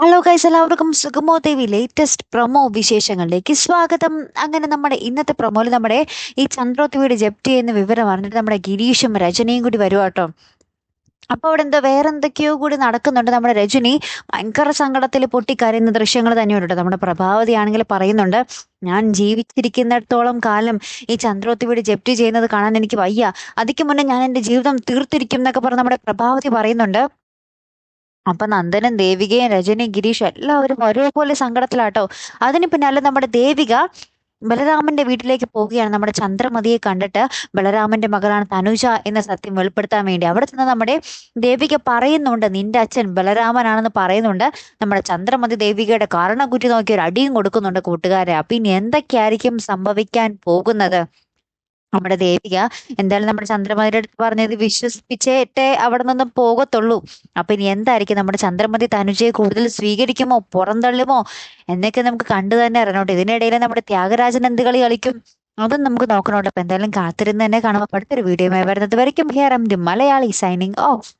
Hello guys എല്ലാവർക്കും സുഗമോ ദേവി latest promo വിശേഷങ്ങളിലേക്ക് സ്വാഗതം. അങ്ങനെ നമ്മുടെ ഇന്നത്തെ പ്രൊമോയിൽ നമ്മുടെ ഈ ചന്ദ്രോത്തിവിടെ ജപ്തി എന്ന വിവരം അറിഞ്ഞിട്ട് നമ്മുടെ ഗിരീഷും രജനിയും കൂടി വരുവാട്ടോ അപ്പോൾ അവിടെ എന്താ വേറെ എന്തൊക്കെയോ കൂടി നടക്കുന്നുണ്ട് നമ്മുടെ രജനി. ഭയങ്കര സങ്കടത്തിൽ പൊട്ടിക്കരയുന്ന ദൃശ്യങ്ങൾ തന്നെയുണ്ട് നമ്മുടെ പ്രഭാവതി ആണെങ്കിൽ പറയുന്നുണ്ട് ഞാൻ ജീവിച്ചിരിക്കുന്നിടത്തോളം കാലം ഈ ചന്ദ്രോത്തിവിടെ ജപ്തി ചെയ്യുന്നത് കാണാൻ എനിക്ക് വയ്യ. അതിക്ക് മുന്നേ ഞാൻ എന്റെ ജീവിതം തീർത്തിരിക്കും എന്നൊക്കെ പറഞ്ഞ് നമ്മുടെ പ്രഭാവതി പറയുന്നുണ്ട്. അപ്പൊ നന്ദനും ദേവികയും രജനിയും ഗിരീഷും എല്ലാവരും ഒരേപോലെ സങ്കടത്തിലാട്ടോ. അതിന് പിന്നാലെ നമ്മുടെ ദേവിക ബലരാമന്റെ വീട്ടിലേക്ക് പോവുകയാണ്. നമ്മുടെ ചന്ദ്രമതിയെ കണ്ടിട്ട് ബലരാമന്റെ മകളാണ് തനുജ എന്ന സത്യം വെളിപ്പെടുത്താൻ വേണ്ടി. അവിടെ ചെന്ന് നമ്മുടെ ദേവിക പറയുന്നുണ്ട് നിന്റെ അച്ഛൻ ബലരാമനാണെന്ന് പറയുന്നുണ്ട്. നമ്മുടെ ചന്ദ്രമതി ദേവികയുടെ കാരണക്കുറ്റി നോക്കി ഒരു അടിയും കൊടുക്കുന്നുണ്ട് കൂട്ടുകാരെ. അപ്പൊ ഇനി എന്തൊക്കെയായിരിക്കും സംഭവിക്കാൻ പോകുന്നത്? നമ്മുടെ ദേവിക. എന്തായാലും നമ്മുടെ ചന്ദ്രമതിയുടെ അടുത്ത് പറഞ്ഞത് വിശ്വസിപ്പിച്ചേറ്റേ അവിടെ നിന്നും പോകത്തുള്ളൂ. അപ്പൊ ഇനി എന്തായിരിക്കും? നമ്മുടെ ചന്ദ്രമതി തനുജയെ കൂടുതൽ സ്വീകരിക്കുമോ? പുറന്തള്ളുമോ? എന്നൊക്കെ നമുക്ക് കണ്ടു തന്നെ അറിയണോട്ടോ. ഇതിനിടയിൽ നമ്മുടെ ത്യാഗരാജൻ എന്ത് കളി കളിക്കും? അതും നമുക്ക് നോക്കണോട്ടെ. അപ്പൊ എന്തായാലും കാത്തിരുന്ന് തന്നെ കാണുമ്പോൾ അടുത്തൊരു വീഡിയോ വരുന്നത് വരയ്ക്കും. Here am the Malayali signing off